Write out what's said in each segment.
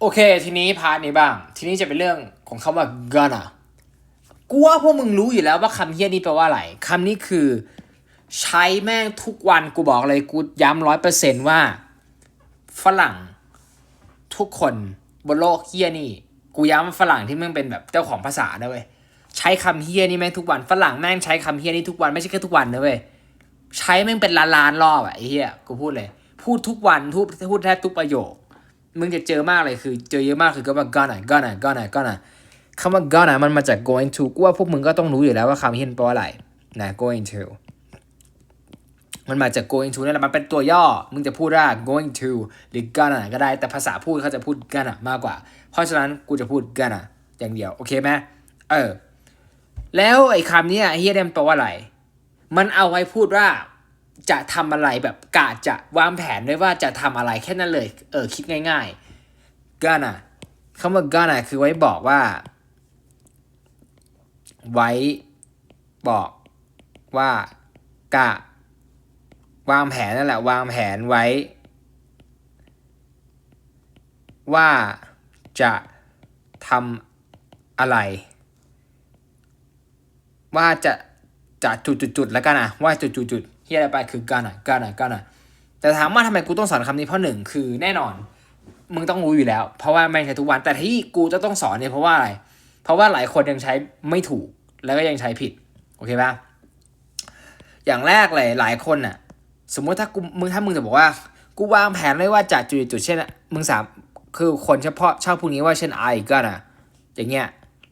โอเค ทีนี้พาร์ทนี้บ้าง ทีนี้จะเป็นเรื่องของคำว่า gonna กูว่าพวกมึงรู้อยู่แล้วว่าคำเฮี้ยนี้แปลว่าอะไรคำนี้คือ ใช้แม่งทุกวันกูบอกเลยกูย้ำร้อยเปอร์เซนต์ว่า ฝรั่งทุกคนบนโลกเฮี้ยนี่ กูย้ำฝรั่งที่แม่งเป็นแบบเจ้าของภาษานะเว้ยใช้คำเฮี้ยนี่แม่งทุกวันฝรั่งแม่งใช้คำเฮี้ยนี่ทุกวันไม่ใช่แค่ทุกวันนะเว้ยใช้แม่งเป็นล้านล้านรอบอะไอ้เฮี้ยกูพูดเลย พูดทุกวันพูดพูดแทบทุกประโยค มึงจะเจอมากเลยคือ เจอเยอะมากคือก็ว่า gonna gonna gonna gonna คำว่า gonna มันมาจาก going to กูว่าพวกมึงก็ต้องรู้อยู่แล้วว่าคำเฮี้ยนแปลว่าอะไรนะ going to มันมาจาก going to นั่นแหละมันเป็นตัวย่อ มึงจะพูดว่า going to หรือ gonna ก็ได้แต่ภาษาพูดเขาจะพูด gonna มากกว่า เพราะฉะนั้นกูจะพูด gonna อย่างเดียว โอเคไหมเออ แล้วไอ้คำนี้เฮียเดมแปลว่าอะไร มันเอาไว้พูดว่า จะทำอะไรแบบกะจะวางแผนไว้ว่าจะทำอะไรแค่นั้นเลย เออคิดง่ายๆ gonna คำว่า gonna คือไว้บอกว่า ไว้บอกว่ากะ วางแผนนั่นแหละ วางแผนไว้ ว่าจะทำอะไร ว่าจะจะจุดจุดจุดๆๆแล้วกันนะว่าจุดจุดจุด ที่อะไรไปคือกันอะกันอะกันอะแต่ถามว่าทำไมกูต้องสอนคำนี้เพราะหนึ่งคือแน่นอน มึงต้องรู้อยู่แล้ว เพราะว่าไม่ใช้ทุกวันแต่ที่กูจะต้องสอนเนี่ยเพราะว่าอะไร เพราะว่าหลายคนยังใช้ไม่ถูกแล้วก็ยังใช้ผิดโอเคปะอย่างแรกเลยหลายคนน่ะ สมมุติถ้ากูมึงถ้ามึงจะบอกว่า กูวางแผนไว้ว่าจะจุดจุดเช่นมึงสามคือคนเฉพาะชอบพูดงี้ว่าเช่น I ก็นะอย่างเงี้ย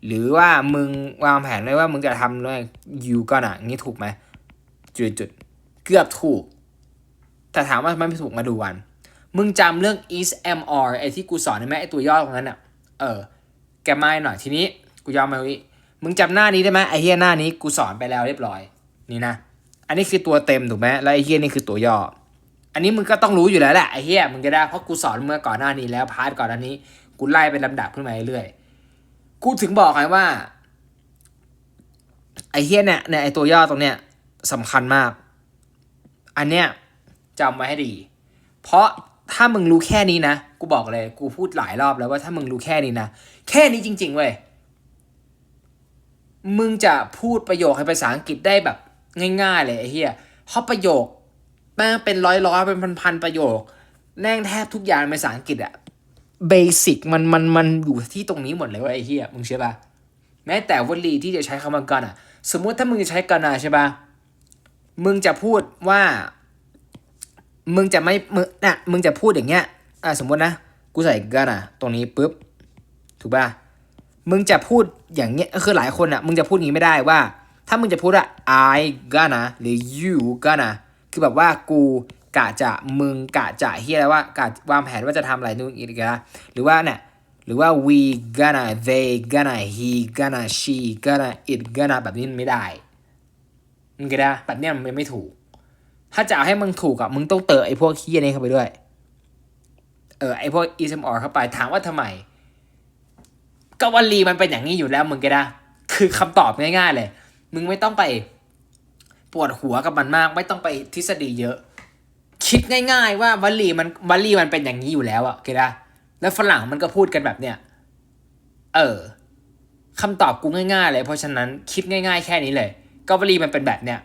หรือว่ามึงวางแผนไว้ว่ามึงจะทำด้วย you ก็นะงี้ถูกไหมจุดจุด เกือบถูก แต่ถามว่าทำไมไม่ถูกมาดูกัน มึงจำเรื่อง is am or ไอ้ที่กูสอนได้ไหมไอ้ตัวย่อตรงนั้นอะเออ แกไม่หน่อยทีนี้ กูยอมมาวิมึงจำหน้านี้ได้ไหมไอ้เฮียหน้านี้กูสอนไปแล้วเรียบร้อย นี่นะ อันนี้คือตัวเต็มถูกไหมแล้วไอ้เฮียนี่คือตัวย่อ อันนี้มึงก็ต้องรู้อยู่แล้วแหละไอ้เฮียมึงจะได้เพราะกูสอนเมื่อก่อนหน้านี้แล้วพาร์ทก่อนหน้านี้ กูไล่เป็นลำดับขึ้นมาเรื่อยๆกูถึงบอกไงว่าไอ้เฮียเนี่ยเนี่ยไอ้ตัวย่อตรงเนี้ยสำคัญมาก อันเนี้ยจำไว้ให้ดี เพราะถ้ามึงรู้แค่นี้นะ กูบอกเลย กูพูดหลายรอบแล้วว่าถ้ามึงรู้แค่นี้นะ แค่นี้จริง ๆ เว้ย มึงจะพูดประโยคให้ภาษาอังกฤษได้แบบง่าย ๆ เลยไอ้เหี้ยเพราะประโยคแม่งเป็นร้อยๆ เป็นพันๆประโยค แน่งแทบทุกอย่างในภาษาอังกฤษอะเบสิกมันมันมันอยู่ที่ตรงนี้หมดเลยว่าไอ้เหี้ยมึงเชื่อปะแม้แต่วลีที่จะใช้คำว่ากันอะสมมุติถ้ามึงจะใช้กันอะใช่ปะ มึงจะพูดว่า มึงจะไม่มึงนะมึงจะพูดอย่างเงี้ยอะสมมตินะ กูใส่กันอะตรงนี้ปุ๊บ ถูกป่ะ มึงจะพูดอย่างเงี้ยคือหลายคนอะ มึงจะพูดอย่างงี้ไม่ได้ว่า ถ้ามึงจะพูดว่า I gonna หรือ you gonna คือแบบว่ากูกะจะมึงกะจะเฮียอะไรว่ากะวางแผนว่าจะทำอะไรนู่นอีกนะหรือว่าเนี่ยหรือว่า we gonna they gonna he gonna she gonna it gonna แบบนี้ไม่ได้ มึงก็ได้แบบเนี้ยมันไม่ถูก ถ้าจะเอาให้มึงถูกอะมึงต้องเติมไอ้พวกขี้ยนี้เข้าไปด้วย เออไอ้พวก ESMR เข้าไปถามว่าทำไมก็วลีมันเป็นอย่างนี้อยู่แล้วมึงก็ได้ คือคำตอบง่าย ๆ เลย มึงไม่ต้องไปปวดหัวกับมันมาก ไม่ต้องไปทฤษฎีเยอะ คิดง่าย ๆ ว่าวลีมันวลีมันเป็นอย่างนี้อยู่แล้วอะก็ได้ แล้วฝรั่งมันก็พูดกันแบบเนี้ย เออคำตอบกูง่าย ๆ เลย เพราะฉะนั้นคิดง่าย ๆ แค่นี้เลย ก็วลีมันเป็นแบบเนี้ย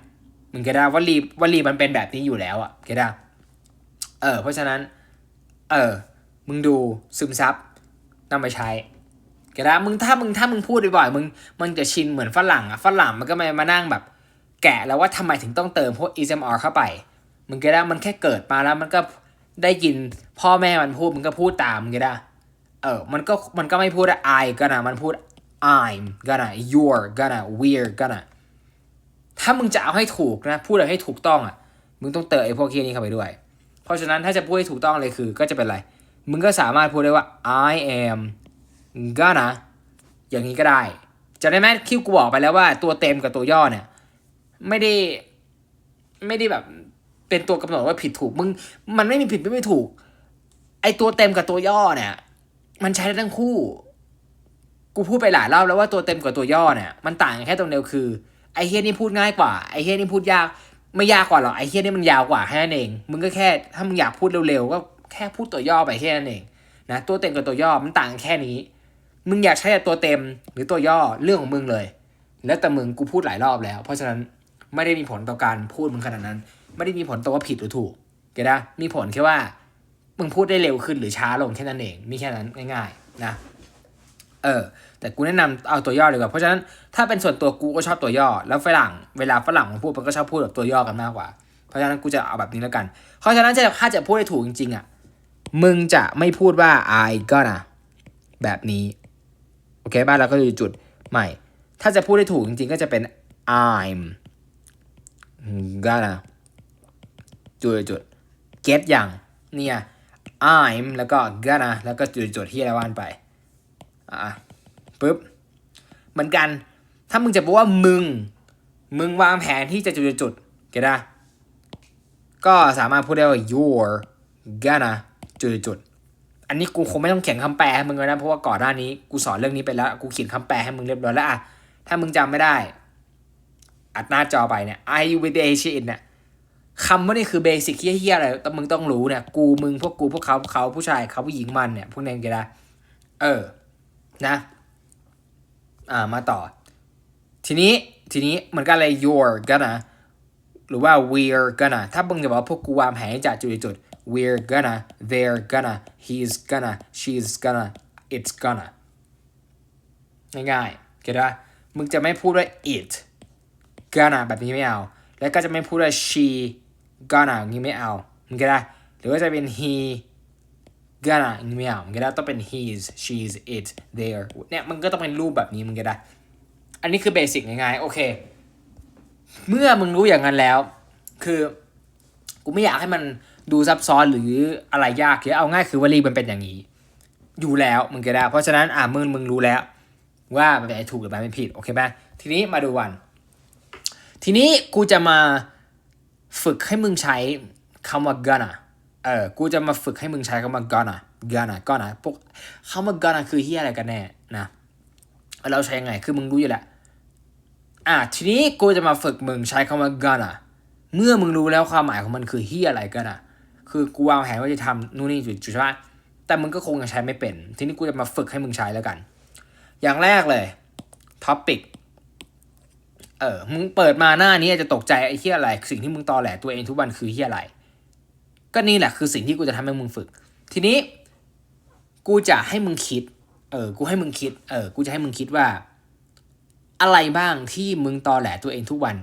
มึงก็ได้วลีวลีมันเป็นแบบนี้อยู่แล้วอะก็ได้เออเพราะฉะนั้น เออ มึงดูซึมซับนำไปใช้ก็ได้มึงถ้ามึงถ้ามึงพูดบ่อยๆมึงมันจะชินเหมือนฝรั่งอะฝรั่งมันก็มามานั่งแบบ แกะแล้วว่าทำไมถึงต้องเติมพวก ESMR เข้าไปมึงก็ได้มันแค่เกิดมาแล้วมันก็ได้ยินพ่อแม่มันพูดมึงก็พูดตามมึงก็ได้เออ มันก็มันก็ไม่พูดว่า I ก็นะมันพูด I'm gonna you're gonna we're gonna ถ้ามึงจะเอาให้ถูกนะ พูดอะไรให้ถูกต้องอะ มึงต้องเติมไอ้พวกเคียนี้เข้าไปด้วย เพราะฉะนั้นถ้าจะพูดให้ถูกต้องเลยคือ ก็จะเป็นอะไร มึงก็สามารถพูดได้ว่า I am gonna อย่างนี้ก็ได้จะได้ไหมที่กูบอกไปแล้วว่าตัวเต็มกับตัวย่อเนี่ย ไม่ได้ไม่ได้แบบเป็นตัวกำหนดว่าผิดถูกมึงมันไม่มีผิดไม่มีถูก ไอตัวเต็มกับตัวย่อเนี่ย มันใช้ได้ทั้งคู่ กูพูดไปหลายรอบแล้วว่าตัวเต็มกับตัวย่อเนี่ย มันต่างกันแค่ตรงเดียวคือ ไอเฮียนี่พูดง่ายกว่า ไอเฮียนี่พูดยาก ไม่ยากกว่าหรอกไอเฮียนี่มันยาวกว่าแค่นั้นเอง มึงก็แค่ถ้ามึงอยากพูดเร็วๆก็แค่พูดตัวย่อไปแค่นั้นเองนะตัวเต็มกับตัวย่อมันต่างแค่นี้ มึงอยากใช้แต่ตัวเต็มหรือตัวย่อเรื่องของมึงเลย แล้วแต่มึงกูพูดหลายรอบแล้ว เพราะฉะนั้นไม่ได้มีผลต่อการพูดมึงขนาดนั้น ไม่ได้มีผลต่อว่าผิดหรือถูกเก็ตได้มีผลแค่ว่ามึงพูดได้เร็วขึ้นหรือช้าลงแค่นั้นเอง มีแค่นั้นง่าย ๆ นะ เออ แต่กูแนะนำเอาตัวย่อดีกว่า เพราะฉะนั้นถ้าเป็นส่วนตัวกูก็ชอบตัวย่อ แล้วฝรั่งเวลาฝรั่งมันพูดมันก็ชอบพูดแบบตัวย่อกันมากกว่า เพราะฉะนั้นกูจะเอาแบบนี้แล้วกัน เพราะฉะนั้นจะถ้าจะพูดให้ถูกจริงๆอะ มึงจะไม่พูดว่า I gonna แบบนี้ โอเคป่ะแล้วก็ดูจุดใหม่ ถ้าจะพูดให้ถูกจริงๆ ก็จะเป็น I'm gonna จุดจุด get อย่างเนี่ย I'm แล้วก็ gonna แล้วก็จุดจุดที่อะไรว่านไป อะ ปุ๊บเหมือนกัน ถ้ามึงจะบอกว่ามึง มึงวางแผนที่จะจุดจุดเก็ตได้ก็สามารถพูดได้ว่า you're gonna จุดจุดอันนี้กูคงไม่ต้องเขียนคำแปลให้มึงเลยนะเพราะว่าก่อนหน้านี้กูสอนเรื่องนี้ไปแล้วกูเขียนคำแปลให้มึงเรียบร้อยแล้วอะถ้ามึงจำไม่ได้ อัดหน้าจอไปเนี่ย I with the H in เนี่ยคำว่านี่คือเบสิกเฮี้ยๆอะไรแต่มึงต้องรู้เนี่ย กูมึงพวกกูพวกเขาพวกเขาผู้ชายเขาผู้หญิงมันเนี่ย พวกนี้เก็ได้ เออ นะ อ่ามาต่อ ทีนี้ทีนี้เหมือนกันเลย you're gonna หรือว่า we're gonna ถ้ามึงจะบอกพวกกูวางแผนให้จากจุดจุดๆ we're gonna they're gonna he's gonna she's gonna it's gonna ง่ายๆเก็ตได้มึงจะไม่พูดว่า it gonna แบบนี้ไม่เอา แล้วก็จะไม่พูดว่า she gonna อย่างนี้ไม่เอามึงเก็ได้ หรือว่าจะเป็น he gonna อย่างนี้ไม่เอามึงเก็ตได้ต้องเป็น he's she's it there เนี่ยมันก็ต้องเป็นรูปแบบนี้มึงก็ได้ อันนี้คือเบสิกง่ายๆ โอเค เมื่อมึงรู้อย่างนั้นแล้ว คือกูไม่อยากให้มันดูซับซ้อนหรืออะไรยากเยอเอาง่ายคือวลีมันเป็นอย่างนี้ อยู่แล้วมึงก็ได้ เพราะฉะนั้นอะมึงมึงรู้แล้ว ว่ามันเป็นถูกหรือมันเป็นผิดโอเคไหมทีนี้มาดูวัน ทีนี้กูจะมาฝึกให้มึงใช้คำว่า gonna เออกูจะมาฝึกให้มึงใช้คำว่า gonna gonna gonna พวกคำว่า gonna คือเฮียอะไรกันแน่นะเราใช้ยังไงคือมึงรู้อยู่แหละอะทีนี้กูจะมาฝึกมึงใช้คำว่า gonna เมื่อมึงรู้แล้วความหมายของมันคือเฮียอะไรกันอะ คือกูวางแผนว่าจะทำนู่นนี่จุดจุดใช่ไหมแต่มึงก็คงยังใช้ไม่เป็น ทีนี้กูจะมาฝึกให้มึงใช้แล้วกัน อย่างแรกเลย topic เออ มึงเปิดมาหน้านี้อาจจะตกใจไอ้เฮียอะไร สิ่งที่มึงตอแหลตัวเองทุกวันคือเฮียอะไร ก็นี่แหละคือสิ่งที่กูจะทำให้มึงฝึก ทีนี้ กูจะให้มึงคิด เออ กูให้มึงคิด เออ กูจะให้มึงคิดว่า อะไรบ้างที่มึงตอแหลตัวเองทุกวัน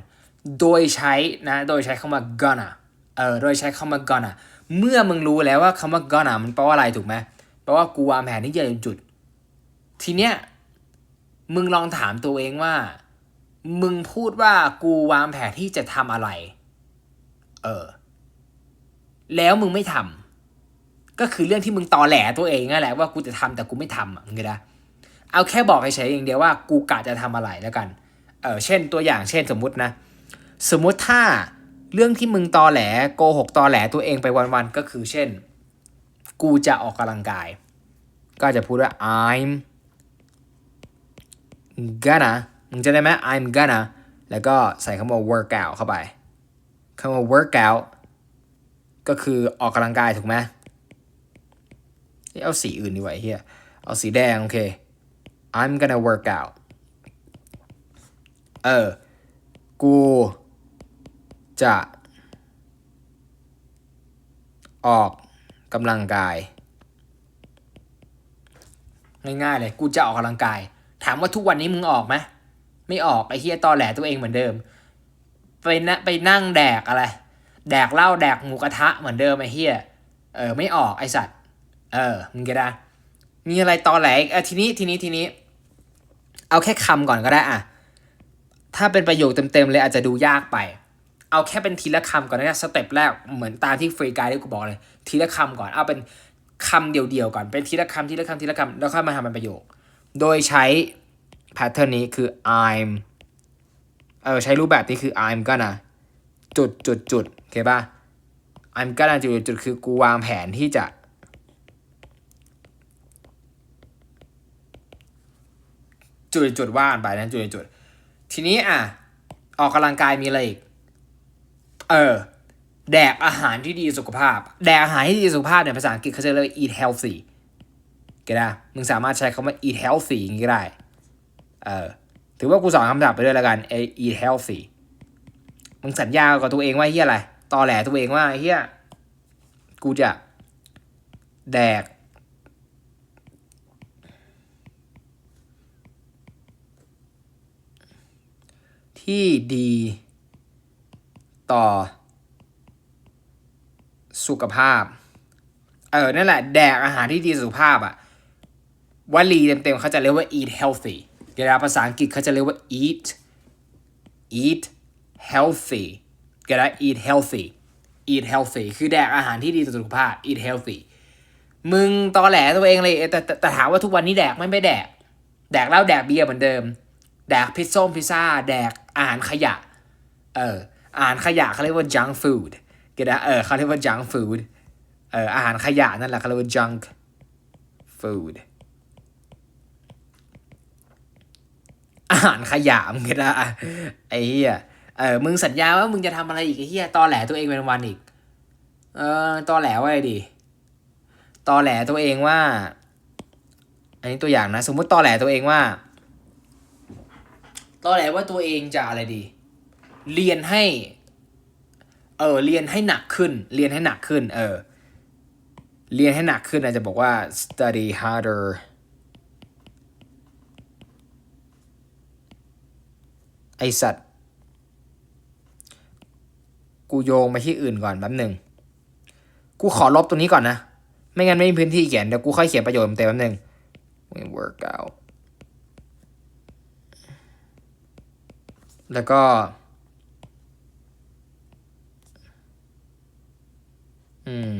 โดยใช้นะ โดยใช้คำว่า gonna เออ โดยใช้คำว่า gonna เมื่อมึงรู้แล้วว่าคำว่า gonna มันแปลว่าอะไรถูกไหมแปลว่ากูวางแผนที่จะจุด ทีเนี้ย มึงลองถามตัวเองว่า มึงพูดว่ากูวางแผนที่จะทำอะไร เออ แล้วมึงไม่ทำก็คือเรื่องที่มึงตอแหลตัวเองนั่นแหละว่ากูจะทำแต่กูไม่ทำอะมึงก็ได้เอาแค่บอกเฉยๆอย่างเดียวว่ากูกะจะทำอะไรแล้วกัน เออเช่นตัวอย่างเช่นสมมุตินะ สมมุติถ้าเรื่องที่มึงตอแหลโกหกตอแหลตัวเองไปวันๆก็คือเช่น กูจะออกกำลังกาย ก็จะพูดว่า I'm gonna มึงจะได้ไหม I'm gonna แล้วก็ใส่คำว่า workout เข้าไปคำว่า workout ก็คือออกกำลังกายถูกไหมเอาสีอื่นดีกว่าเฮียเอาสีแดงโอเค I'm gonna work out เออ กูจะออกกำลังกาย ง่ายๆเลย กูจะออกกำลังกาย ถามว่าทุกวันนี้มึงออกไหมไม่ออกไอ้เฮียตอแหลตัวเองเหมือนเดิม ไปนะไปนั่งแดกอะไร แดกเหล้าแดกหมูกระทะเหมือนเดิมไอ้เฮียเออไม่ออกไอสัตว์ เออมึงก็ได้มีอะไรตอแหลอีกเออทีนี้ทีนี้ทีนี้ เอาแค่คำก่อนก็ได้อะถ้าเป็นประโยคเต็มๆเลยอาจจะดูยากไป เอาแค่เป็นทีละคำก่อนนะสเต็ปแรกเหมือนตามที่ฟรีกายที่กูบอกเลย ทีละคำก่อนเอาเป็นคำเดียวๆก่อนเป็นทีละคำทีละคำทีละคำแล้วค่อยมาทำเป็นประโยค โดยใช้แพทเทิร์นนี้คือ I'm เออใช้รูปแบบนี้คือ I'm gonna จุดจุดจุดโอเคป่ะ I'm gonna จุดจุดจุดคือกูวางแผนที่จะ จุดจุดว่านไปนะจุดจุด ทีนี้อะ ออกกำลังกายมีอะไรอีก เออ แดกอาหารที่ดีสุขภาพ แดกอาหารที่ดีสุขภาพเนี่ยภาษาอังกฤษเขาจะเรียกว่า eat healthy ก็ได้ มึงสามารถใช้คำว่า eat healthy อย่างนี้ก็ได้ เออ ถือว่ากูสอนคำศัพท์ไปด้วยแล้วกัน eat healthy มึงสัญญากับตัวเองว่าเฮียอะไรตอแหลตัวเองว่าเฮียกูจะ แดก ที่ดีต่อ สุขภาพ เออ นั่นแหละ แดกอาหารที่ดีสุขภาพอะวลีเต็มๆเขาจะเรียกว่า eat healthy เวลาภาษาอังกฤษเขาจะเรียกว่า eat eat healthy ก็ได้ eat healthy eat healthy คือแดกอาหารที่ดีต่อสุขภาพ eat healthy มึงตอแหลตัวเองเลยแต่แต่แต่ถามว่าทุกวันนี้แดกไม่ไม่แดก แดกเหล้าแดกเบียร์เหมือนเดิม แดกพิซซ่งพิซซ่า แดกอาหารขยะ เอออาหารขยะเขาเรียกว่า junk food ก็ได้เออเขาเรียกว่า junk food เอออาหารขยะนั่นแหละเขาเรียกว่า junk food อาหารขยะมึงก็ได้ไอ้เหี้ย เออมึงสัญญาว่ามึงจะทำอะไรอีกไอ้เหี้ยตอแหลตัวเองเป็นวันอีก เออตอแหลว่าอะไรดีตอแหลตัวเองว่า อันนี้ตัวอย่างนะ สมมุติตอแหลตัวเองว่าตอแหลว่าตัวเองจะอะไรดี เรียนให้ เออเรียนให้หนักขึ้น เรียนให้หนักขึ้น เออ เรียนให้หนักขึ้นอาจจะบอกว่า study harder ไอสัตว กูโยงไปที่อื่นก่อนแป๊บหนึ่งกูขอลบตรงนี้ก่อนนะ ไม่งั้นไม่มีพื้นที่เขียนเดี๋ยวกูค่อยเขียนประโยคเต็มๆแป๊บหนึ่ง we work out แล้วก็อืม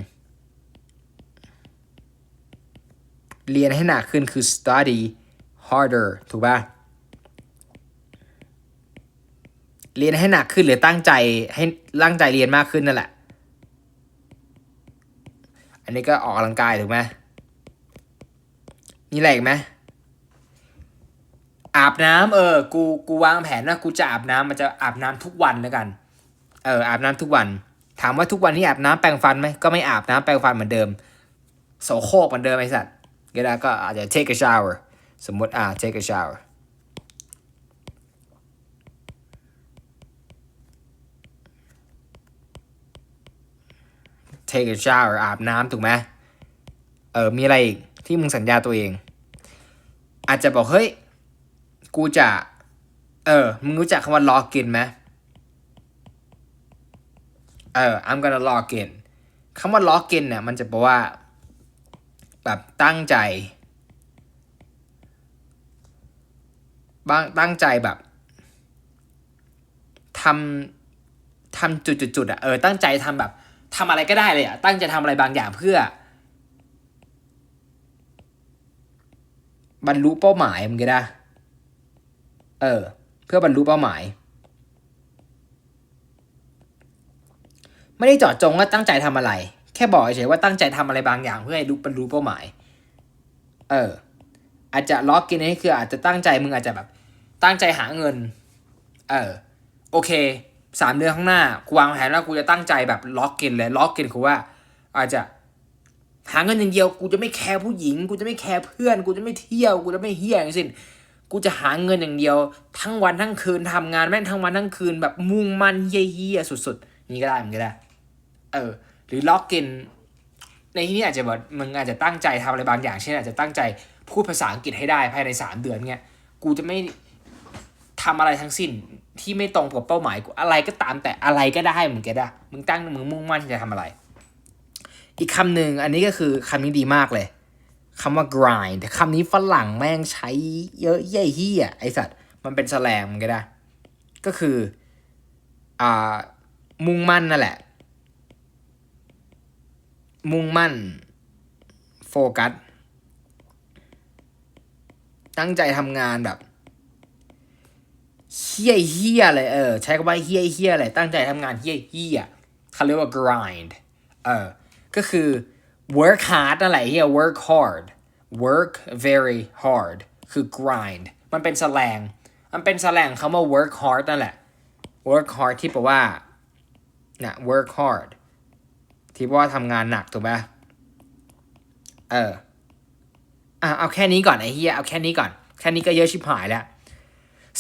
เรียนให้หนักขึ้นคือ study harder ถูกป่ะ เรียนให้หนักขึ้นหรือตั้งใจให้ตั้งใจเรียนมากขึ้นนั่นแหละ อันนี้ก็ออกกำลังกายถูกไหมมีอะไรอีกไหมอาบน้ำเออ กู กูวางแผนว่ากูจะอาบน้ำมันจะอาบน้ำทุกวันแล้วกัน เออ อาบน้ำทุกวัน ถามว่าทุกวันนี้อาบน้ำแปรงฟันไหมก็ไม่อาบน้ำแปรงฟันเหมือนเดิม โสโครกเหมือนเดิมไอ้สัตว์ก็ได้ก็อาจจะ take a shower สมมติอ่า take a shower take a shower อาบน้ำถูกไหมเออมีอะไรอีกที่มึงสัญญาตัวเอง อาจจะบอกเฮ้ยกูจะ เออมึงรู้จักคำว่า log in ไหมเออ I'm gonna log in คำว่า log in เนี่ยมันจะแปลว่า แบบตั้งใจบางตั้งใจแบบทำทำจุดๆๆอะเออตั้งใจทำแบบ ทำอะไรก็ได้เลยอะตั้งใจทำอะไรบางอย่างเพื่อ บรรลุเป้าหมายมึงก็ได้ เออ เพื่อบรรลุเป้าหมาย ไม่ได้เจาะจงว่าตั้งใจทำอะไร แค่บอกเฉยๆว่าตั้งใจทำอะไรบางอย่างเพื่อให้รู้บรรลุเป้าหมาย เออ อาจจะล็อกกินนี่คืออาจจะตั้งใจมึงอาจจะแบบ ตั้งใจหาเงิน เออ โอเค สามเดือนข้างหน้ากูวางแผนว่ากูจะตั้งใจแบบล็อกกินเลยล็อกกินคือว่า อาจจะหาเงินอย่างเดียวกูจะไม่แคร์ผู้หญิง กูจะไม่แคร์เพื่อน กูจะไม่เที่ยว กูจะไม่เฮี้ยอย่างสิ้นกูจะหาเงินอย่างเดียว ทั้งวันทั้งคืนทำงานแม่งทั้งวันทั้งคืนแบบมุ่งมั่นเฮี้ยๆสุดๆนี่ก็ได้มันก็ได้ เออ หรือล็อกกินในที่นี้อาจจะแบบมึงอาจจะตั้งใจทำอะไรบางอย่าง เช่นอาจจะตั้งใจพูดภาษาอังกฤษให้ได้ภายในสามเดือนเงี้ย กูจะไม่ ทำอะไรทั้งสิ้นที่ไม่ตรงกับเป้าหมายอะไรก็ตามแต่อะไรก็ได้มึงก็ได้มึงตั้งมึงมุ่งมั่นที่จะทำอะไร อีกคำหนึ่งอันนี้ก็คือคำนี้ดีมากเลยคำว่า grind คำนี้ฝรั่งแม่งใช้เยอะเย่เฮียไอสัตว์ มันเป็นแสลงมันก็ได้ ก็คืออ่ามุ่งมั่นนั่นแหละ มุ่งมั่น โฟกัส ตั้งใจทำงานแบบ เฮี้ยเฮี้ยเลยเออใช้คำว่าเฮี้ยเฮี้ยเลยตั้งใจทำงานเฮี้ยเฮี้ยเขาเรียกว่า grind เออก็คือ work hard นั่นแหละเฮี้ย work hard work very hard คือ grind มันเป็นแสลง มันเป็นแสลงคำว่า work hard นั่นแหละ work hard ที่แปลว่านะ work hard ที่แปลว่าทำงานหนักถูกไหมเอออะเอาแค่นี้ก่อนไอ้เฮียเอาแค่นี้ก่อน แค่นี้ก็เยอะชิบหายแล้ว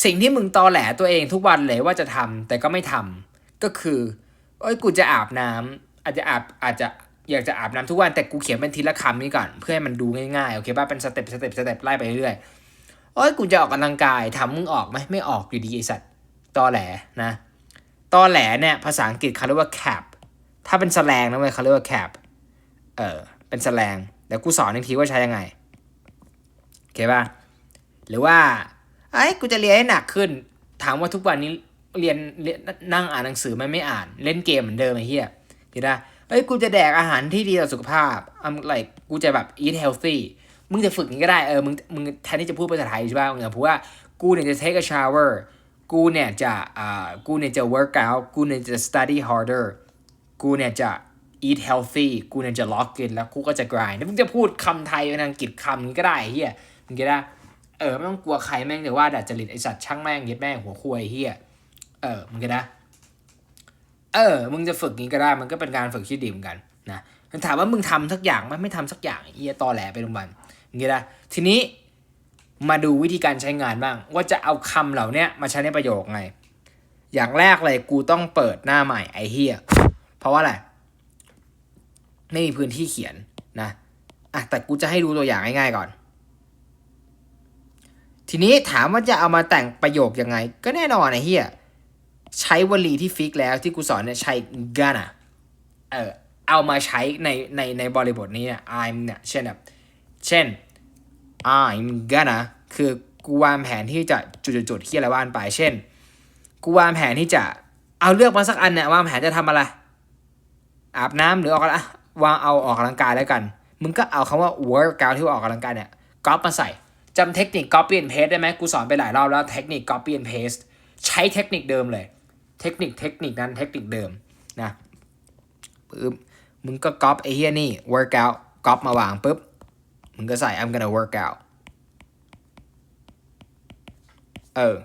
สิ่งที่มึงตอแหลตัวเองทุกวันเลยว่าจะทำแต่ก็ไม่ทำก็คือเอ้ยกูจะอาบน้ำอาจจะอาบอาจจะอยากจะอาบน้ำทุกวันแต่กูเขียนเป็นทีละคำนี้ก่อน เพื่อให้มันดูง่ายๆโอเคป่ะเป็นสเต็ปสเต็ปสเต็ปไล่ไปเรื่อยๆโอ้ยกูจะออกกำลังกายทำมึงออกไหมไม่ออกอยู่ดีไอสัตว์ตอแหลนะตอแหลเนี่ยภาษาอังกฤษเขาเรียกว่า cap ถ้าเป็นแสแลงนะเว้ยเขาเรียกว่า cap เออเป็นแสแลงเดี๋ยวกูสอนอีกทีว่าใช้ยังไงโอเคป่ะหรือว่า อ้กูจะเรียนให้หนักขึ้น ถามว่าทุกวันนี้เรียนเรียนนั่งอ่านหนังสือมันไม่อ่าน เล่นเกมเหมือนเดิมไอ้เหี้ยคิดได้เอ้ยกูจะแดกอาหารที่ดีต่อสุขภาพอัมไลกูจะแบบ eat healthy มึงจะฝึกนี้ก็ได้เออมึงมึงแทนที่จะพูดภาษาไทยใช่ป่ะมึงจะพูดว่ากูเนี่ยจะ take a shower กูเนี่ยจะอ่ากูเนี่ยจะ work out กูเนี่ยจะ study harder กูเนี่ยจะ eat healthy กูเนี่ยจะ log in แล้วกูก็จะ grind แล้วมึงจะพูดคำไทยเป็นอังกฤษคำนี้ก็ได้เฮียมึงก็ได้ เออไม่ต้องกลัวใครแม่งแต่ว่าดัดจริตไอสัตว์ช่างแม่งเย็ดแม่งหัวคุยเฮียเออมึงก็ได้เออ มึงจะฝึกนี้ก็ได้มันก็เป็นการฝึกที่ดีเหมือนกันนะถามว่ามึงทำสักอย่างไหมไม่ทำสักอย่างไอ้เฮียตอแหลไปโรงพยาบาลมึงก็ได้ทีนี้มาดูวิธีการใช้งานบ้าง ว่าจะเอาคำเหล่านี้มาใช้ในประโยคไง อย่างแรกเลยกูต้องเปิดหน้าใหม่ไอเฮียเพราะว่าอะไรไม่มีพื้นที่เขียนนะอะแต่กูจะให้ดูตัวอย่างง่ายๆก่อน ทีนี้ถามว่าจะเอามาแต่งประโยคยังไง ก็แน่นอนไอ้เฮียใช้วลีที่ฟิกแล้วที่กูสอนเนี่ยใช้ gonna เออเอามาใช้ในในในบริบทนี้เนี่ย I'm เนี่ยเช่นแบบเช่น I'm gonna คือกูวางแผนที่จะจุดๆๆที่อะไรว่านไปเช่น กูวางแผนที่จะเอาเลือกมาสักอันเนี่ยวางแผนจะทำอะไร อาบน้ำหรือออกกำลังวางเอาออกกำลังกายแล้วกัน มึงก็เอาคำว่า workout ที่ออกกำลังกายเนี่ยก๊อปมาใส่ จำเทคนิค copy and paste ได้ไหมกูสอนไปหลายรอบแล้วเทคนิค copy and paste ใช้เทคนิคเดิมเลย เทคนิคเทคนิคนั้นเทคนิคเดิมนะปึ๊บมึงก็ก๊อปไอ้เฮียนี่ workout ก๊อปมาวางปุ๊บมึงก็ใส่ I'm gonna work out เออ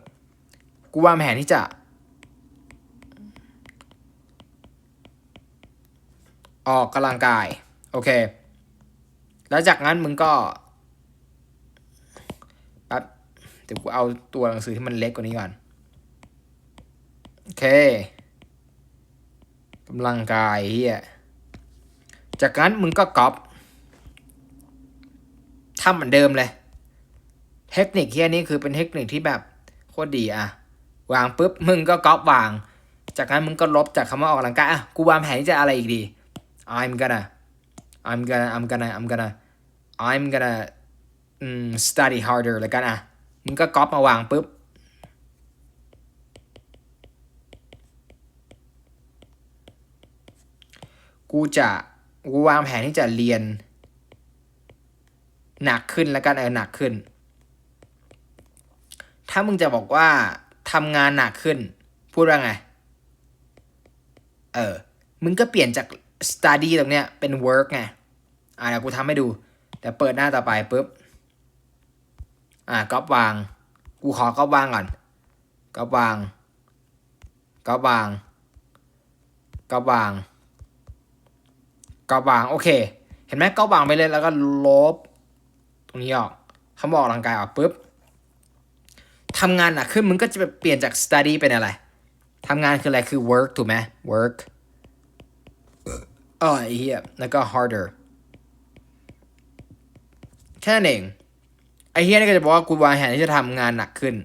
กูวางแผนที่จะ ออกกำลังกาย โอเค แล้วจากนั้นมึงก็แป๊บ เดี๋ยวกูเอาตัวหนังสือที่มันเล็กกว่านี้ก่อน โอเคกำลังกายเฮียจากนั้นมึงก็ก๊อปทำเหมือนเดิมเลย เทคนิคเฮียนี้คือเป็นเทคนิคที่แบบโคตรดีอะวางปุ๊บมึงก็ก๊อปวาง จากนั้นมึงก็ลบจากคำว่าออกกำลังกายอะกูวางแผนที่จะอะไรอีกดี I'm gonna I'm gonna I'm gonna I'm gonna I'm gonna อืม study harder แล้วกันอะ มึงก็ก๊อปมาวางปุ๊บ กูจะกูวางแผนที่จะเรียน หนักขึ้นแล้วกันเออหนักขึ้น ถ้ามึงจะบอกว่าทำงานหนักขึ้น พูดว่าไง เออ มึงก็เปลี่ยนจาก study ตรงเนี้ยเป็น work ไง อ่าเดี๋ยวกูทำให้ดู แต่เปิดหน้าต่อไปปุ๊บ อ่าก๊อปวาง กูขอก๊อปวางก่อนก๊อปวางก๊อปวางก๊อปวางก๊อปวางโอเค เห็นไหมก๊อปวางไปเลยแล้วก็ลบ ตรงนี้ออกคำว่าออกกำลังกายออกปุ๊บทำงานหนักขึ้นมึงก็จะเปลี่ยนจาก study เป็นอะไรทำงานคืออะไรคือ work ถูกไหม work อ๋ออเหี้ยแล้วก็ harder แค่นั้นเอง ไอ้เฮียนี่ก็จะบอกว่ากูวางแผนที่จะทำงานหนักขึ้น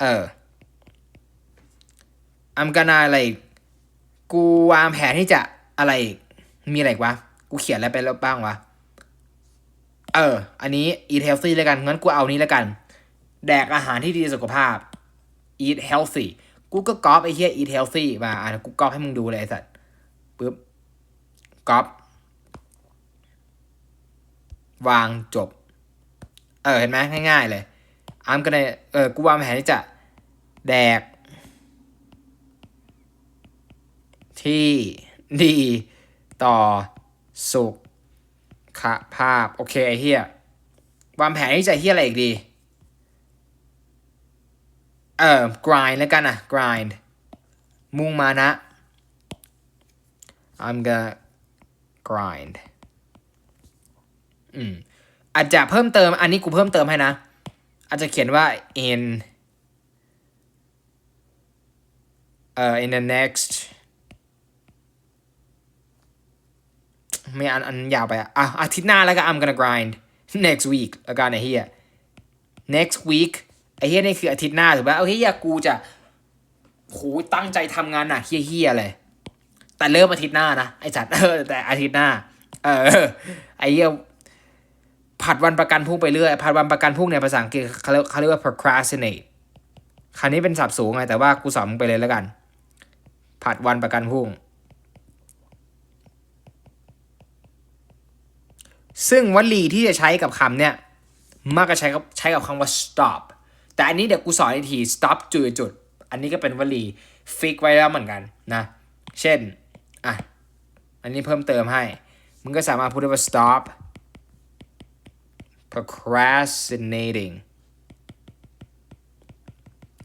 เออ I'm gonna อะไร กูวางแผนที่จะอะไร มีอะไรวะ กูเขียนอะไรไปแล้วบ้างวะ เออ อันนี้ eat healthy แล้วกัน งั้นกูเอานี้แล้วกัน แดกอาหารที่ดีสุขภาพ eat healthy กูก็ก๊อปไอ้เหี้ย eat healthy มา อะกูก๊อปให้มึงดูเลยไอ้สัตว์ปึ๊บก๊อป วางจบ เออเห็นไหมง่ายๆเลยอามก็เลยเออกูวางแผนที่จะแดก ที่ดีต่อสุขภาพ โอเคไอ้เหี้ยวางแผนที่จะเหี้ยอะไรอีกดี เออ grind แล้วกันอะ grind มุ่งมานะ I'm gonna grind อืมอาจจะเพิ่มเติม อันนี้กูเพิ่มเติมให้นะ อาจจะเขียนว่า in เอ่อ in the next ไม่อันอันยาวไปอะอะอาทิตย์หน้าแล้วก็ I'm gonna grind next week แล้วกันไอ้เหี้ย next week ไอ้เหี้ยนี่คืออาทิตย์หน้าถูกปะโอเคเหี้ยกูจะโหตั้งใจทำงานหนักเหี้ยๆเลย แต่เริ่มอาทิตย์หน้านะไอ้จัดเออแต่อาทิตย์หน้า เออไอ้เหี้ย ผัดวันประกันพรุ่งไปเรื่อย ผัดวันประกันพรุ่งเนี่ยภาษาอังกฤษเขาเรียกเขาเรียกว่า procrastinate คราวนี้เป็นศัพท์สูงไงแต่ว่ากูสอนมึงไปเลยแล้วกัน ผัดวันประกันพรุ่ง ซึ่งวลีที่จะใช้กับคำเนี่ยมักจะใช้กับใช้กับคำว่า stop แต่อันนี้เดี๋ยวกูสอนอีกที stop จุดจุด อันนี้ก็เป็นวลีฟิกไว้แล้วเหมือนกันนะ เช่น อะ อันนี้เพิ่มเติมให้ มึงก็สามารถพูดได้ว่า stop procrastinating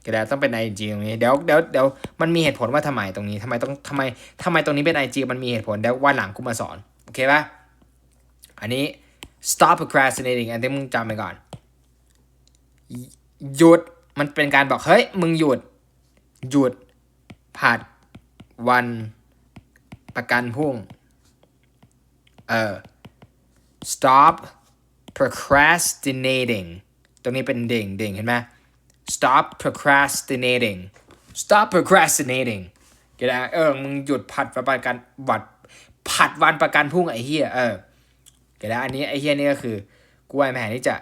ก็ได้ต้องเป็น IG ตรงนี้ เดี๋ยวเดี๋ยวเดี๋ยวมันมีเหตุผลว่าทำไมตรงนี้ทำไมต้องทำไมทำไมตรงนี้เป็น IG มันมีเหตุผลเดี๋ยววันหลังกูมาสอน โอเคปะอันนี้ stop procrastinating อันนี้มึงจำไปก่อน หยุด มันเป็นการบอก เฮ้ย มึงหยุด หยุด ผัด วัน ประกันพุ่ง เออ stop procrastinating ตรงนี้เป็นเด่งเด่งเห็นไหม stop procrastinating stop procrastinating ก็ได้เออ มึงหยุดผัดประกันวัดผัดวันประกันพรุ่งไอ้เหี้ยเออก็ได้อันนี้ไอ้เหี้ยนี่ก็คือกูวางแผนที่จะ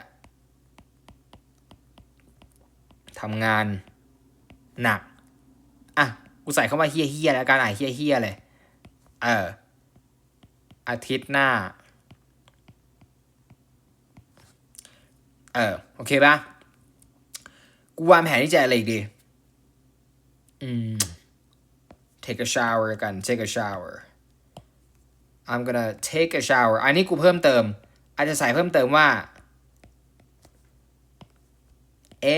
ทำงานหนัก อะ กูใส่เข้ามาเฮียเฮียแล้วการอ่านเฮียเฮียเลย เออ อาทิตย์หน้า เออโอเคปะกูวางแผนที่จะอะไรดี อืม take a shower กัน take a shower I'm gonna take a shower อันนี้กูเพิ่มเติม อาจจะใส่เพิ่มเติมว่า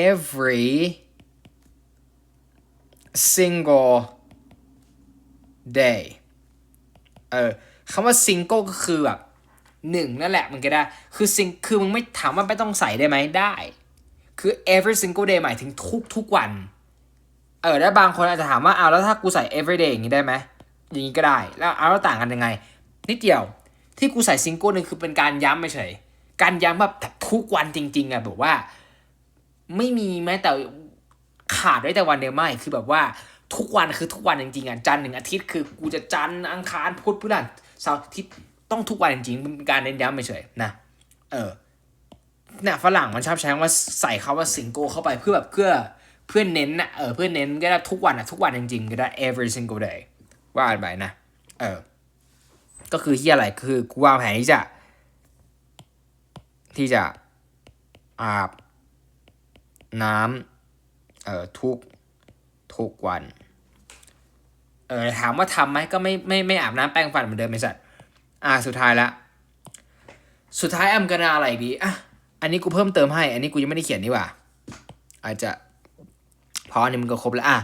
every single day เออคำว่า single ก็คือแบบ หนึ่งนั่นแหละมันก็ได้ คือซิงคือมึงไม่ถามว่าไม่ต้องใส่ได้ไหมได้ คือ every single day หมายถึงทุกทุกวัน เออแล้วบางคนอาจจะถามว่าเอาแล้วถ้ากูใส่ every day อย่างนี้ได้ไหมอย่างนี้ก็ได้ แล้วเอาแล้วต่างกันยังไง นิดเดียวที่กูใส่ single นึงคือเป็นการย้ำไม่เฉยการย้ำแบบทุกวันจริง ๆอะแบบว่า ไม่มีแม้แต่ขาดไว้แต่วันเดียวไม่คือแบบว่าทุกวันคือทุกวันจริงๆอะจันทร์ถึงอาทิตย์คือกูจะจันทร์อังคารพุธพฤหัสเสาร์อาทิตย์ ต้องทุกวันจริงๆการเน้นย้ำเฉยๆนะ เออเนี่ยฝรั่งมันชอบใช้คำว่าใส่คาว่าสิงโกเข้าไปเพื่อแบบเพื่อเพื่อเน้นนะเออเพื่อเน้นก็ได้ทุกวันอะทุกวันจริงๆก็ได้ every single day ว่าไปนะ เออ ก็คือที่อะไรคือกูวางแผนที่จะ ที่จะอาบน้ำเอ่อทุกทุกวัน เออถามว่าทำไหมก็ไม่ไม่ไม่อาบน้ำแปรงฟันเหมือนเดิมไอ้สัตว์ อ่าสุดท้ายละ สุดท้ายแอมกันอะไรดีอะอันนี้กูเพิ่มเติมให้ อันนี้กูยังไม่ได้เขียนนี่ว่า อาจจะเพราะอันนี้มันก็ครบแล้วอะ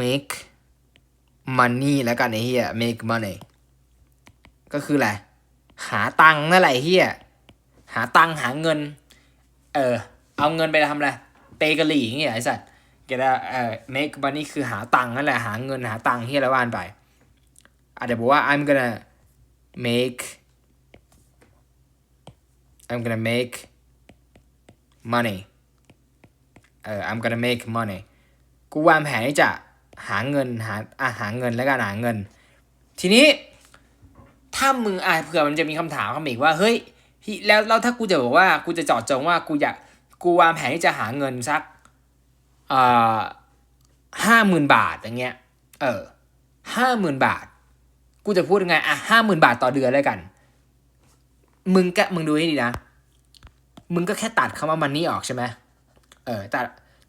make money แล้วกันไอ้เหี้ย make money ก็คืออะไร หาตังค์นั่นแหละเหี้ยหาตังค์หาเงิน เออ เอาเงินไปทำอะไรเปกะหรี่อย่างเงี้ยไอ้สัตว์แกได้เออ make money คือหาตังค์นั่นแหละ หาเงินหาตังค์ที่อะไรว่านไป อาจจะบอกว่า I'm gonna make I'm gonna make money เออ I'm gonna make money กูวางแผนที่จะหาเงินหาอะหาเงินแล้วกันหาเงิน ทีนี้ ถ้ามึงอะเผื่อมันจะมีคำถามเข้ามาอีกว่า เฮ้ยพี่แล้วแล้วถ้ากูจะบอกว่ากูจะจอดจงว่ากูอยากกูวางแผนที่จะหาเงินสักอ่าห้าหมื่นบาทอย่างเงี้ย เออห้าหมื่นบาท กูจะพูดยังไง อะห้าหมื่นบาทต่อเดือนแล้วกัน มึงก็มึงดูให้ดีนะ มึงก็แค่ตัดคำว่ามันนี่ออกใช่ไหมเออแต่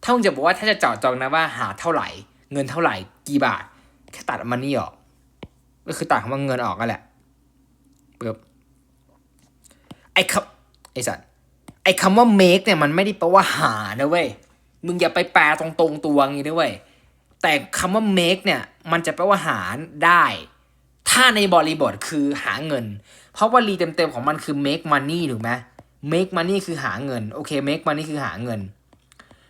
ถ้ามึงจะบอกว่าถ้าจะเจาะจองนะว่าหาเท่าไหร่ เงินเท่าไหร่ กี่บาท แค่ตัดมันนี่ออก ก็คือตัดคำว่าเงินออกก็แหละปึ๊บไอ้คำไอ้สัตว์ไอ้คำว่า make เนี่ยมันไม่ได้แปลว่าหานะเว้ย มึงอย่าไปแปลตรงๆตัวงี้ด้วยเว้ย แต่คำว่า make เนี่ย มันจะแปลว่าหาได้ ถ้าในบริบทคือหาเงิน เพราะว่ารีเต็มๆของมันคือ make money ถูกไหม make money คือหาเงิน โอเค make money คือหาเงิน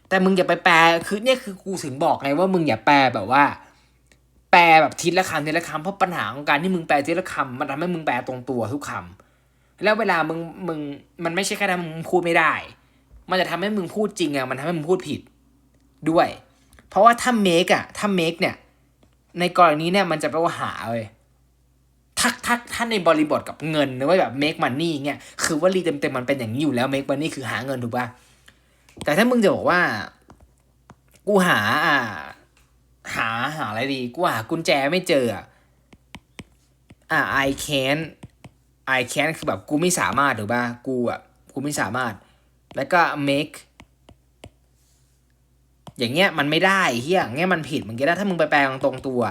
แต่มึงอย่าไปแปล คือเนี่ยคือกูถึงบอกไงว่ามึงอย่าแปลแบบว่า แปลแบบทีละคำทีละคำเพราะปัญหาของการที่มึงแปลทีละคำมันทำให้มึงแปลตรงตัวทุกคำแล้วเวลามึงมึงมันไม่ใช่แค่ทำมึงพูดไม่ได้ มันจะทำให้มึงพูดจริงอะมันทำให้มึงพูดผิดด้วย เพราะว่าถ้า make อะถ้า make เนี่ย ในกรณีเนี่ยมันจะแปลว่าหาเว้ย ถ้าถ้าถ้าในบริบทกับเงินนะว่าแบบ make money เงี้ยคือว่ารีเต็มๆมันเป็นอย่างนี้อยู่แล้ว make money คือหาเงินถูกปะแต่ถ้ามึงจะบอกว่า กูหาอ่า หาหาอะไรดี กูหากุญแจไม่เจออะอ่า I can I can คือแบบกูไม่สามารถถูกปะกูอะกูไม่สามารถ แล้วก็ make อย่างเงี้ยมันไม่ได้เฮียอย่างเงี้ยมันผิดมันก็ได้ถ้ามึงไปแปลงตรงตัว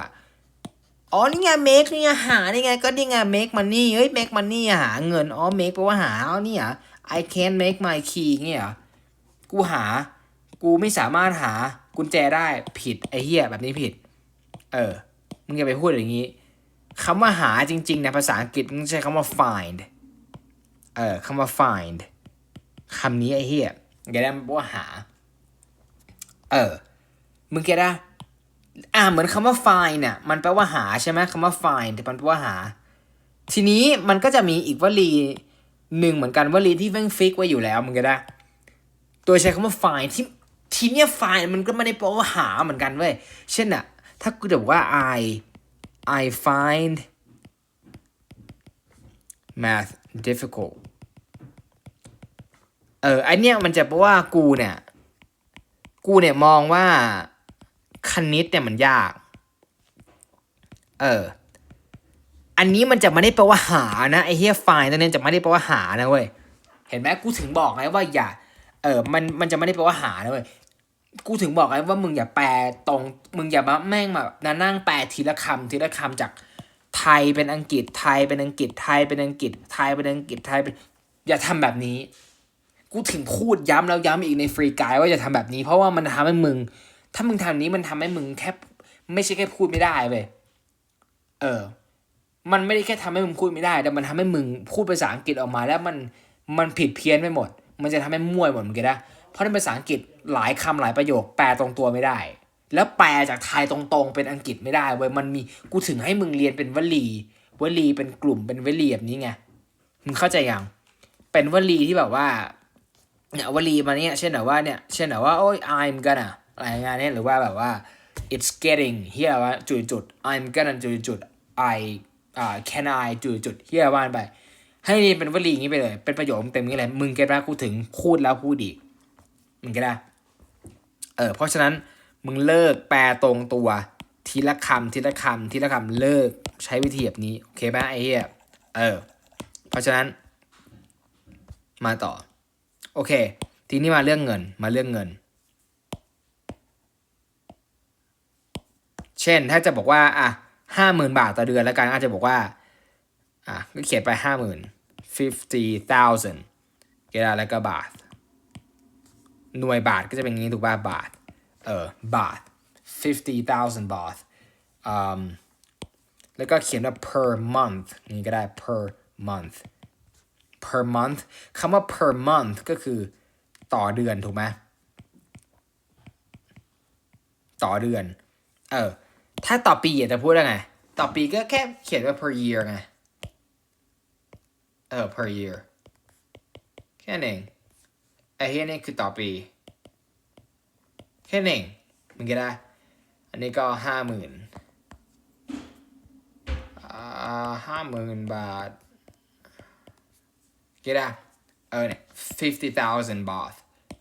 อ๋อนี่ไง make นี่ไงหานี่ไงก็นี่ไง make money เฮ้ย make money หาเงินอ๋อ make แปลว่าหาอ๋อนี่เหรอ I can't make my key เงี้ยเหรอกูหา กูไม่สามารถหากุญแจได้ผิดไอ้เหี้ยแบบนี้ผิด เออมึงอย่าไปพูดอย่างนี้คำว่าหาจริงๆในภาษาอังกฤษมึงใช้คำว่า find เออคำว่า find คำนี้ไอ้เหี้ยอย่าได้แปลว่าหา เออ มึงเก็ตอะ อ่าเหมือนคำว่า find เนี่ยมันแปลว่าหาใช่ไหมคำว่า find มันแปลว่าหา ทีนี้มันก็จะมีอีกวลีหนึ่งเหมือนกันวลีที่แม่งฟิกไว้อยู่แล้วมึงเก็ตอะตัวใช้คำว่า find ที่ทีเนี้ย find มันก็ไม่ได้แปลว่าหาเหมือนกันเว้ยเช่นอะถ้ากูจะบอกว่า I I find math difficult เออไอเนี้ยมันจะแปลว่ากูเนี่ย กูเนี่ยมองว่า คณิตเนี่ยมันยาก เออ อันนี้มันจะไม่ได้แปลว่าหานะไอ้เฮียไฟล์ตัวนี้จะไม่ได้แปลว่าหานะเว้ย เห็นไหมกูถึงบอกไงว่าอย่า เออ มันมันจะไม่ได้แปลว่าหานะเว้ย กูถึงบอกไงว่ามึงอย่าแปลตรง มึงอย่ามาแม่งแบบนั่งแปลทีละคำทีละคำจากไทยเป็นอังกฤษไทยเป็นอังกฤษไทยเป็นอังกฤษไทยเป็นอังกฤษไทยเป็นอย่าทำแบบนี้ กูถึงพูดย้ำแล้วย้ำอีกในฟรีไกด์ว่าอย่าทำแบบนี้ เพราะว่ามันทำให้มึง ถ้ามึงทำแบบนี้มันทำให้มึงแค่ไม่ใช่แค่พูดไม่ได้เว้ยเออ มันไม่ได้แค่ทำให้มึงพูดไม่ได้ แต่มันทำให้มึงพูดภาษาอังกฤษออกมา แล้วมันมันผิดเพี้ยนไปหมด มันจะทำให้มั่วหมดเหมือนกันนะเพราะในภาษาอังกฤษหลายคำหลายประโยคแปลตรงตัวไม่ได้ แล้วแปลจากไทยตรงๆเป็นอังกฤษไม่ได้เว้ยมันมีกูถึงให้มึงเรียนเป็นวลีวลีเป็นกลุ่มเป็นวลีแบบนี้ไงมึงเข้าใจยังเป็นวลีที่แบบว่าเนี่ยวลีมาเนี่ยเช่นแบบว่าเนี่ยเช่นแบบว่าโอ้ย I'm gonna อะไรงานเนี้ยหรือว่าแบบว่า it's getting เฮียว่าจุดจุด I'm gonna จุดจุด I อ่า can I จุดจุดเฮียว่านไป ให้นี่เป็นวลีอย่างนี้ไปเลย เป็นประโยคเต็มนี้เลย มึงเก็ตว่ากูถึงพูดแล้วพูดอีกมึงก็ได้เออเพราะฉะนั้นมึงเลิกแปลตรงตัว ทีละคำทีละคำทีละคำเลิกใช้วิธีแบบนี้ โอเคไหมไอ้เหี้ยเออ เพราะฉะนั้นมาต่อ โอเค ทีนี้มาเรื่องเงินมาเรื่องเงิน เช่นถ้าจะบอกว่าอะห้าหมื่นบาทต่อเดือนแล้วกันอาจจะบอกว่าอะก็เขียนไปห้าหมื่น fifty thousand เกดแล้วก็บาท หน่วยบาทก็จะเป็นงี้ถูกป่ะบาท เออบาท fifty thousand บาทอืมแล้วก็เขียนว่า per month นี่ก็ได้ per month per month คำว่า per month ก็คือต่อเดือนถูกไหมต่อเดือน เออ ถ้าต่อปีอะจะพูดว่าไง ต่อปีก็แค่เขียนว่า per year ไง เออ per year แค่นั้นเองไอ้เฮียนี่คือต่อปี แค่นั้นเองมันก็ได้ อันนี้ก็ห้าหมื่นห้าหมื่นบาทเก็ตอะเออเนี่ย fifty thousand baht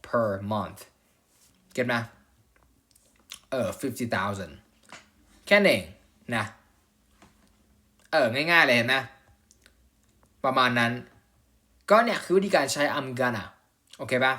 per month เก็ตไหมเออ fifty thousand แค่นั้นเองนะ เออ ง่ายๆเลยเห็นไหมประมาณนั้น ก็เนี่ยคือวิธีการใช้ I'm gonna โอเคปะ